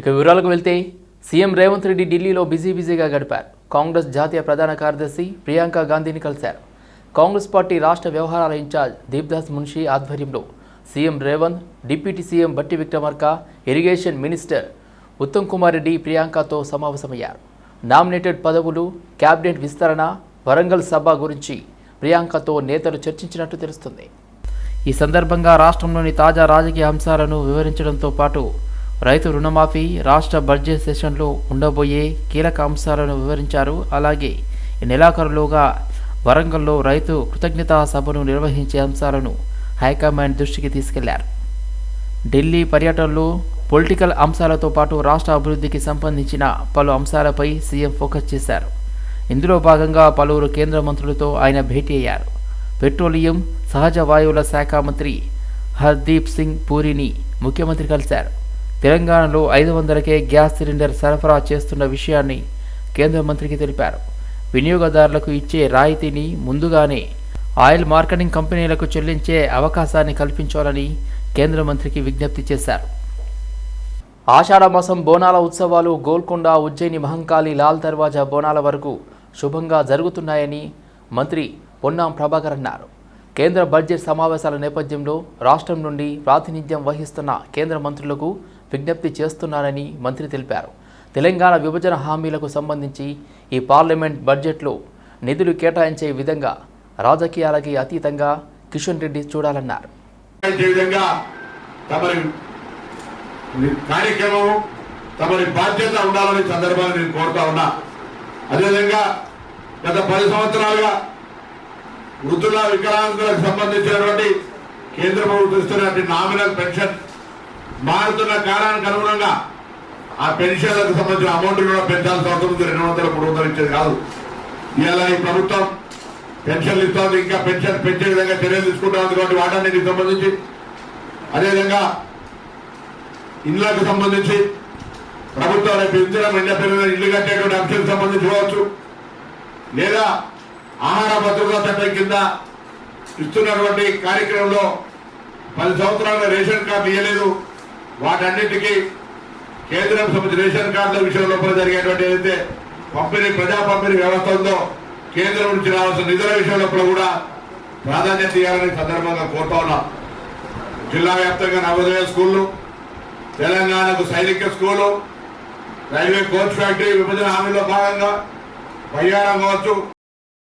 ఇక వివరాలకు వెళ్తే సీఎం రేవంత్ రెడ్డి ఢిల్లీలో బిజీ బిజీగా గడిపారు. కాంగ్రెస్ జాతీయ ప్రధాన కార్యదర్శి ప్రియాంక గాంధీని కలిశారు. కాంగ్రెస్ పార్టీ రాష్ట్ర వ్యవహారాల ఇన్ఛార్జ్ దీప్దాస్ మున్షి ఆధ్వర్యంలో CM Revanth deputy CM Bhatti Vikramarka irrigation minister Uttam Kumar Reddy ప్రియాంకతో సమావేశమయ్యారు. నామినేటెడ్ పదవులు కేబినెట్ విస్తరణ వరంగల్ సభ గురించి ప్రియాంకతో నేతలు చర్చించినట్టు తెలుస్తుంది. ఈ సందర్భంగా రాష్ట్రంలోని తాజా రాజకీయ అంశాలను వివరించడంతో పాటు రైతు రుణమాఫీ రాష్ట్ర బడ్జెట్ సెషన్లో ఉండబోయే కీలక అంశాలను వివరించారు. అలాగే ఈ నెలాఖరులోగా వరంగల్లో రైతు కృతజ్ఞతా సభను నిర్వహించే అంశాలను హైకమాండ్ దృష్టికి తీసుకెళ్ళారు. ఢిల్లీ పర్యటనలో పొలిటికల్ అంశాలతో పాటు రాష్ట్ర అభివృద్ధికి సంబంధించిన పలు అంశాలపై సీఎం ఫోకస్ చేశారు. ఇందులో భాగంగా పలువురు కేంద్ర మంత్రులతో ఆయన భేటీ అయ్యారు. పెట్రోలియం సహజ వాయువుల శాఖ మంత్రి హర్దీప్ సింగ్ పూరిని ముఖ్యమంత్రి కలిశారు. తెలంగాణలో ఐదు వందలకే గ్యాస్ సిలిండర్ సరఫరా చేస్తున్న విషయాన్ని కేంద్ర మంత్రికి తెలిపారు. వినియోగదారులకు ఇచ్చే రాయితీని ముందుగానే ఆయిల్ మార్కెటింగ్ కంపెనీలకు చెల్లించే అవకాశాన్ని కల్పించాలని కేంద్ర మంత్రికి విజ్ఞప్తి చేశారు. ఆషాఢమాసం బోనాల ఉత్సవాలు గోల్కొండ ఉజ్జయిని మహంకాళి లాల్ దర్వాజా బోనాల వరకు శుభంగా జరుగుతున్నాయని మంత్రి పొన్నాం ప్రభాకర్ అన్నారు. కేంద్ర బడ్జెట్ సమావేశాల నేపథ్యంలో రాష్ట్రం నుండి ప్రాతినిధ్యం వహిస్తున్న కేంద్ర మంత్రులకు విజ్ఞప్తి చేస్తున్నారని మంత్రి తెలిపారు. తెలంగాణ విభజన హామీలకు సంబంధించి ఈ పార్లమెంట్ బడ్జెట్లో నిధులు కేటాయించే విధంగా రాజకీయాలకి అతీతంగా కిషన్ రెడ్డి చూడాలన్నారు. కార్యక్రమం తమరి బాధ్యత ఉండాలని సందర్భాన్ని నేను కోరుతా ఉన్నా. అదేవిధంగా గత పది సంవత్సరాలుగా వృద్ధుల వికలాంగులకు సంబంధించినటువంటి కేంద్ర ప్రభుత్వం ఇస్తున్నటువంటి నామినల్ పెన్షన్ మారుతున్న కాలానికి అనుగుణంగా ఆ పెన్షన్లకు సంబంధించిన అమౌంట్ కూడా పెంచాల్సిన అవసరం ఉంది. రెండు వందల మూడు వందలు ఇచ్చేది కాదు. ఇలా ఈ ప్రభుత్వం పెన్షన్లు ఇస్తుంది. ఇంకా పెన్షన్ పెంచే విధంగా చర్యలు తీసుకుంటా ఉంది కాబట్టి వాటన్నిటికి సంబంధించి. అదేవిధంగా ఇళ్ళకు సంబంధించి ప్రభుత్వం రేపు ఇందిరం ఎండ ఇల్లు కట్టేటువంటి అంశానికి సంబంధించి కావచ్చు లేదా ఆహార భద్రతా చట్టం కింద ఇస్తున్నటువంటి కార్యక్రమంలో పది సంవత్సరాలుగా రేషన్ కార్డు ఇవ్వలేదు వాటన్నిటికీ కేంద్రం సంబంధించి రేషన్ కార్డుల విషయంలో జరిగేటువంటి ఏదైతే పంపిణీ ప్రజా పంపిణీ వ్యవస్థ ఉందో కేంద్రం నుంచి రావాల్సిన నిధుల విషయంలో కూడా ప్రాధాన్యత ఇవ్వాలని సందర్భంగా కోరుతా ఉన్నాం. జిల్లా వ్యాప్తంగా నవోదయ స్కూళ్ళు తెలంగాణకు సైనిక స్కూలు రైల్వే కోచ్ ఫ్యాక్టరీ విభజన హామీలో భాగంగా బయ్యారం కావచ్చు